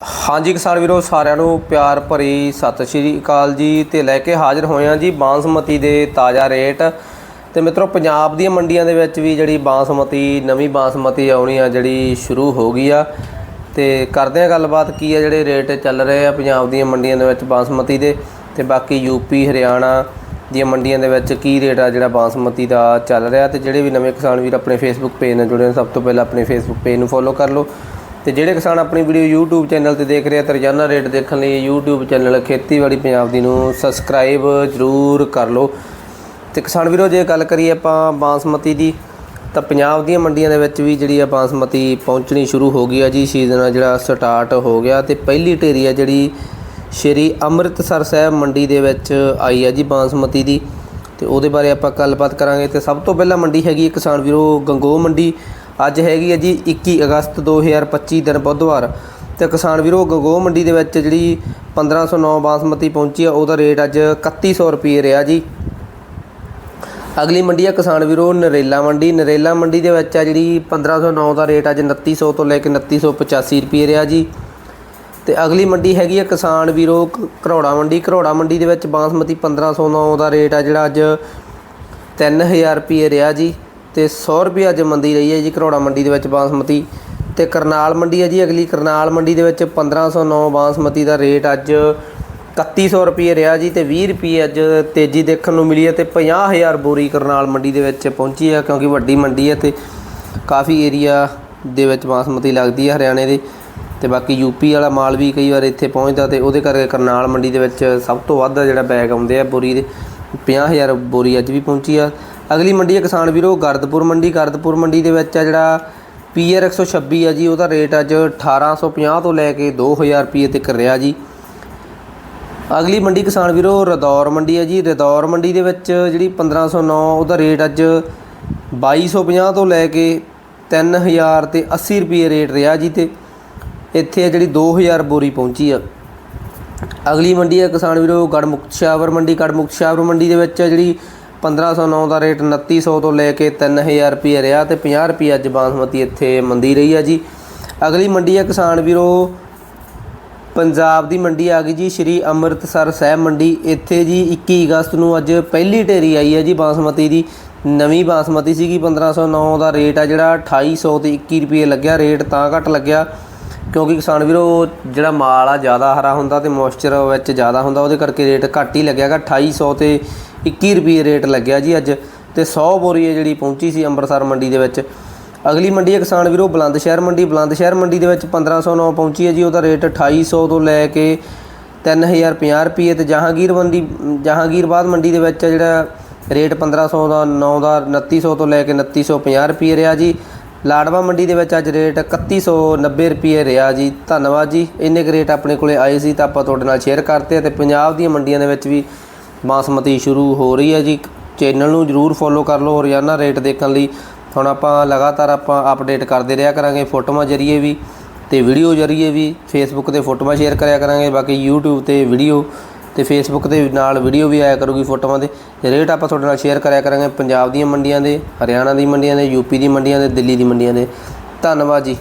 ਹਾਂਜੀ ਕਿਸਾਨ ਵੀਰੋ, ਸਾਰਿਆਂ ਨੂੰ ਪਿਆਰ ਭਰੀ ਸਤਿ ਸ਼੍ਰੀ ਅਕਾਲ ਜੀ ਤੇ ਲੈ ਕੇ ਹਾਜ਼ਰ ਹੋਏ ਹਾਂ ਜੀ ਬਾਂਸਮਤੀ ਦੇ ਤਾਜ਼ਾ ਰੇਟ। ਤੇ ਮਿੱਤਰੋ, ਪੰਜਾਬ ਦੀਆਂ ਮੰਡੀਆਂ ਦੇ ਵਿੱਚ ਵੀ ਜਿਹੜੀ ਬਾਂਸਮਤੀ, ਨਵੀਂ ਬਾਂਸਮਤੀ ਆਉਣੀ ਆ, ਜਿਹੜੀ ਸ਼ੁਰੂ ਹੋ ਗਈ ਆ। ਤੇ ਕਰਦੇ ਆ ਗੱਲਬਾਤ ਕੀ ਆ, ਜਿਹੜੇ ਰੇਟ ਚੱਲ ਰਹੇ ਆ ਪੰਜਾਬ ਦੀਆਂ ਮੰਡੀਆਂ ਦੇ ਵਿੱਚ ਬਾਂਸਮਤੀ ਦੇ। ਤੇ ਬਾਕੀ ਯੂਪੀ ਹਰਿਆਣਾ ਦੀਆਂ ਮੰਡੀਆਂ ਦੇ ਵਿੱਚ ਕੀ ਰੇਟ ਆ ਜਿਹੜਾ ਬਾਸਮਤੀ ਦਾ ਚੱਲ ਰਿਹਾ। ਤੇ ਜਿਹੜੇ ਵੀ ਨਵੇਂ ਕਿਸਾਨ ਵੀਰ ਆਪਣੇ ਫੇਸਬੁੱਕ ਪੇਜ ਨਾਲ ਜੁੜੇ ਨੇ, ਸਭ ਤੋਂ ਪਹਿਲਾਂ ਆਪਣੇ ਫੇਸਬੁੱਕ ਪੇਜ ਨੂੰ ਫੋਲੋ ਕਰ ਲਓ। ਤੇ ਜਿਹੜੇ ਕਿਸਾਨ ਆਪਣੀ ਵੀਡੀਓ YouTube ਚੈਨਲ ਤੇ ਦੇਖ ਰਹੇ ਆ ਤੇ ਰੋਜ਼ਾਨਾ ਰੇਟ ਦੇਖਣ ਲਈ YouTube ਚੈਨਲ ਖੇਤੀਬਾੜੀ ਪੰਜਾਬ ਦੀ ਨੂੰ ਸਬਸਕ੍ਰਾਈਬ ਜ਼ਰੂਰ ਕਰ ਲਓ। ਤੇ ਕਿਸਾਨ ਵੀਰੋ, ਜੇ ਗੱਲ ਕਰੀਏ ਆਪਾਂ ਬਾਸਮਤੀ ਦੀ, ਤਾਂ ਪੰਜਾਬ ਦੀਆਂ ਮੰਡੀਆਂ ਦੇ ਵਿੱਚ ਵੀ ਜਿਹੜੀ ਆ ਬਾਸਮਤੀ ਪਹੁੰਚਣੀ ਸ਼ੁਰੂ ਹੋ ਗਈ ਆ ਜੀ ਸੀਜ਼ਨ ਆ ਜਿਹੜਾ ਸਟਾਰਟ ਹੋ ਗਿਆ ਤੇ ਪਹਿਲੀ ਢੇਰੀ ਆ ਜਿਹੜੀ ਸ਼੍ਰੀ ਅੰਮ੍ਰਿਤਸਰ ਸਾਹਿਬ ਮੰਡੀ ਦੇ ਵਿੱਚ ਆਈ ਆ ਜੀ ਬਾਸਮਤੀ ਦੀ। ਤੇ ਉਹਦੇ ਬਾਰੇ ਆਪਾਂ ਗੱਲਬਾਤ ਕਰਾਂਗੇ। ਤੇ ਸਭ ਤੋਂ ਪਹਿਲਾਂ ਮੰਡੀ ਹੈਗੀ ਕਿਸਾਨ ਵੀਰੋ, ਗੰਗੋ ਮੰਡੀ। ਅੱਜ ਹੈਗੀ ਹੈ ਜੀ 21 ਅਗਸਤ 2025 ਦਿਨ ਬੁੱਧਵਾਰ ਤੇ ਕਿਸਾਨ ਵੀਰੋ ਗੰਗੋ ਮੰਡੀ ਦੇ ਵਿੱਚ ਜਿਹੜੀ 1509 ਬਾਸਮਤੀ ਪਹੁੰਚੀ ਆ, ਉਹਦਾ ਰੇਟ ਅੱਜ 3100 ਰੁਪਏ ਰਿਹਾ ਜੀ। ਅਗਲੀ ਮੰਡੀ ਆ ਕਿਸਾਨ ਵੀਰੋ ਨਰੇਲਾ ਮੰਡੀ। ਨਰੇਲਾ ਮੰਡੀ ਦੇ ਵਿੱਚ ਆ ਜਿਹੜੀ 1509 ਦਾ ਰੇਟ ਅੱਜ 2900 ਤੋਂ ਲੈ ਕੇ 2985 ਰੁਪਏ ਰਿਹਾ ਜੀ। ਤੇ ਅਗਲੀ ਮੰਡੀ ਹੈਗੀ ਆ ਕਿਸਾਨ ਵੀਰੋ ਕ- ਘਰੌੜਾ ਮੰਡੀ। ਘਰੌੜਾ ਮੰਡੀ ਦੇ ਵਿੱਚ ਬਾਂਸਮਤੀ 1509 ਦਾ ਰੇਟ ਆ ਜਿਹੜਾ ਅੱਜ 3000 ਰੁਪਏ ਰਿਹਾ ਜੀ। ਤੇ 100 ਰੁਪਏ ਅੱਜ ਮੰਡੀ ਰਹੀ ਹੈ ਜੀ, ਘਰੌੜਾ ਮੰਡੀ ਦੇ ਵਿੱਚ ਬਾਸਮਤੀ ਤੇ ਕਰਨਾਲ ਮੰਡੀ ਹੈ ਜੀ, ਅਗਲੀ ਕਰਨਾਲ ਮੰਡੀ ਦੇ ਵਿੱਚ 1509 ਬਾਸਮਤੀ ਦਾ ਰੇਟ ਅੱਜ 3100 ਰੁਪਏ ਰਿਹਾ ਜੀ ਤੇ 20 ਰੁਪਏ ਅੱਜ ਤੇਜ਼ੀ ਦੇਖਣ ਨੂੰ ਮਿਲੀ ਹੈ ਤੇ 50000 ਬੋਰੀ ਕਰਨਾਲ ਮੰਡੀ ਦੇ ਵਿੱਚ ਪਹੁੰਚੀ ਹੈ ਕਿਉਂਕਿ ਵੱਡੀ ਮੰਡੀ ਹੈ ਤੇ ਕਾਫੀ ਏਰੀਆ ਦੇ ਵਿੱਚ ਬਾਸਮਤੀ ਲੱਗਦੀ ਹੈ ਹਰਿਆਣੇ ਦੇ ਤੇ ਬਾਕੀ ਯੂਪੀ ਵਾਲਾ ਮਾਲ ਵੀ ਕਈ ਵਾਰ ਇੱਥੇ ਪਹੁੰਚਦਾ ਤੇ ਉਹਦੇ ਕਰਕੇ ਕਰਨਾਲ ਮੰਡੀ ਦੇ ਵਿੱਚ ਸਭ ਤੋਂ ਵੱਧ ਜਿਹੜਾ ਬੈਗ ਆਉਂਦੇ ਆ ਬੋਰੀ ਦੇ 50000 ਬੋਰੀ ਅੱਜ ਵੀ ਪਹੁੰਚੀ ਆ। ਅਗਲੀ ਮੰਡੀ ਹੈ ਕਿਸਾਨ ਵੀਰੋ, ਗਰਦਪੁਰ ਮੰਡੀ। ਗਰਦਪੁਰ ਮੰਡੀ ਦੇ ਵਿੱਚ ਆ ਜਿਹੜਾ ਪੀਆਰ 126 ਆ ਜੀ, ਉਹਦਾ ਰੇਟ ਅੱਜ 1850 ਤੋਂ ਲੈ ਕੇ 2000 ਰੁਪਏ ਤੱਕ ਰਿਹਾ ਜੀ। ਅਗਲੀ ਮੰਡੀ ਕਿਸਾਨ ਵੀਰੋ, ਰਦੌਰ ਮੰਡੀ ਹੈ ਜੀ। ਰਦੌਰ ਮੰਡੀ ਦੇ ਵਿੱਚ ਜਿਹੜੀ 1509 ਉਹਦਾ ਰੇਟ ਅੱਜ 2250 ਤੋਂ ਲੈ ਕੇ 3000 ਤੇ 80 ਰੁਪਏ ਰੇਟ ਰਿਹਾ ਜੀ ਤੇ ਇੱਥੇ ਆ ਜਿਹੜੀ 2000 ਬੋਰੀ ਪਹੁੰਚੀ ਆ। ਅਗਲੀ ਮੰਡੀ ਹੈ ਕਿਸਾਨ ਵੀਰੋ ਗੜਮੁਕਤਸ਼ਾਵਰ ਮੰਡੀ। ਗੜਮੁਕਤਸ਼ਾਵਰ ਮੰਡੀ ਦੇ ਵਿੱਚ ਜਿਹੜੀ 1509 ਦਾ ਰੇਟ 2900 ਤੋਂ ਲੈ ਕੇ 3000 ਰੁਪਏ ਰਿਹਾ ਤੇ 50 ਰੁਪਏ ਅੱਜ ਬਾਸਮਤੀ ਇੱਥੇ ਮੰਦੀ ਰਹੀ ਆ ਜੀ। ਅਗਲੀ ਮੰਡੀ ਆ ਕਿਸਾਨ ਵੀਰੋ, ਪੰਜਾਬ ਦੀ ਮੰਡੀ ਆ ਗਈ ਜੀ, ਸ਼੍ਰੀ ਅੰਮ੍ਰਿਤਸਰ ਸਾਹਿਬ ਮੰਡੀ। ਇੱਥੇ ਜੀ 21 ਅਗਸਤ ਨੂੰ ਅੱਜ ਪਹਿਲੀ ਢੇਰੀ ਆਈ ਹੈ ਜੀ ਬਾਸਮਤੀ ਦੀ। ਨਵੀਂ ਬਾਸਮਤੀ ਸੀਗੀ 1509 ਦਾ ਰੇਟ ਆ ਜਿਹੜਾ 2800 ਤੇ 21 ਰੁਪਏ ਲੱਗਿਆ, ਰੇਟ ਤਾਂ ਘੱਟ ਲੱਗਿਆ। ਕਿਉਂਕਿ ਕਿਸਾਨ ਵੀਰੋ, ਜਿਹੜਾ ਮਾਲ ਆ ਜ਼ਿਆਦਾ ਹਰਾ ਹੁੰਦਾ ਤੇ ਮੋਇਸਚਰ ਵਿੱਚ ਜ਼ਿਆਦਾ ਹੁੰਦਾ, ਉਹਦੇ ਕਰਕੇ ਰੇਟ ਘੱਟ ਹੀ ਲੱਗਿਆਗਾ 2800 ਤੇ 21 ਰੁਪਏ ਰੇਟ ਲੱਗਿਆ ਜੀ ਅੱਜ ਤੇ 100 ਬੋਰੀ ਹੈ ਜਿਹੜੀ ਪਹੁੰਚੀ ਸੀ ਅੰਮ੍ਰਿਤਸਰ ਮੰਡੀ ਦੇ ਵਿੱਚ। ਅਗਲੀ ਮੰਡੀ ਹੈ ਕਿਸਾਨ ਵੀਰੋ ਬੁਲੰਦ ਸ਼ਹਿਰ ਮੰਡੀ। ਬੁਲੰਦ ਸ਼ਹਿਰ ਮੰਡੀ ਦੇ ਵਿੱਚ 1509 ਪਹੁੰਚੀ ਹੈ ਜੀ, ਉਹਦਾ ਰੇਟ 2800 ਤੋਂ ਲੈ ਕੇ 3050 ਰੁਪਏ ਤੇ ਜਹਾਂਗੀਰ ਮੰਡੀ ਜਹਾਂਗੀਰਬਾਦ ਮੰਡੀ ਦੇ ਵਿੱਚ ਜਿਹੜਾ ਰੇਟ 1500 ਦਾ 9 ਦਾ 2900 ਤੋਂ ਲੈ ਕੇ 2950 ਰੁਪਏ ਰਿਹਾ ਜੀ। ਲਾੜਵਾ ਮੰਡੀ ਦੇ ਵਿੱਚ ਅੱਜ ਰੇਟ 3190 ਰੁਪਏ ਰਿਹਾ ਜੀ। ਧੰਨਵਾਦ ਜੀ, ਇੰਨੇ ਕੁ ਰੇਟ ਆਪਣੇ ਕੋਲੇ ਆਏ ਸੀ ਤਾਂ ਆਪਾਂ ਤੁਹਾਡੇ ਨਾਲ ਸ਼ੇਅਰ ਕਰਤੇ ਆ ਤੇ ਪੰਜਾਬ ਦੀਆਂ ਮੰਡੀਆਂ ਦੇ ਵਿੱਚ ਵੀ ਬਾਸਮਤੀ ਸ਼ੁਰੂ ਹੋ ਰਹੀ ਹੈ ਜੀ। ਚੈਨਲ ਨੂੰ ਜਰੂਰ ਫੋਲੋ ਕਰ ਲਓ ਰੋਜ਼ਾਨਾ ਰੇਟ ਦੇਖਣ ਲਈ। ਹੁਣ ਆਪਾਂ ਲਗਾਤਾਰ ਆਪਾਂ ਅਪਡੇਟ ਕਰਦੇ ਰਿਹਾ ਕਰਾਂਗੇ ਫੋਟੋਆਂ ਜਰੀਏ ਵੀ ਤੇ ਵੀਡੀਓ ਜਰੀਏ ਵੀ। ਫੇਸਬੁੱਕ ਤੇ ਫੋਟੋਆਂ ਸ਼ੇਅਰ ਕਰਿਆ ਕਰਾਂਗੇ, ਬਾਕੀ YouTube ਤੇ ਵੀਡੀਓ ਤੇ ਫੇਸਬੁੱਕ ਦੇ ਨਾਲ ਵੀਡੀਓ ਵੀ ਆਇਆ ਕਰੂਗੀ ਫੋਟੋਆਂ ਦੇ। ਤੇ ਰੇਟ ਆਪਾਂ ਤੁਹਾਡੇ ਨਾਲ ਸ਼ੇਅਰ ਕਰਿਆ ਕਰਾਂਗੇ ਪੰਜਾਬ ਦੀਆਂ ਮੰਡੀਆਂ ਦੇ, ਹਰਿਆਣਾ ਦੀ ਮੰਡੀਆਂ ਦੇ ਯੂਪੀ ਦੀ ਮੰਡੀਆਂ ਦੇ, ਦਿੱਲੀ ਦੀ ਮੰਡੀਆਂ ਦੇ। ਧੰਨਵਾਦ ਜੀ।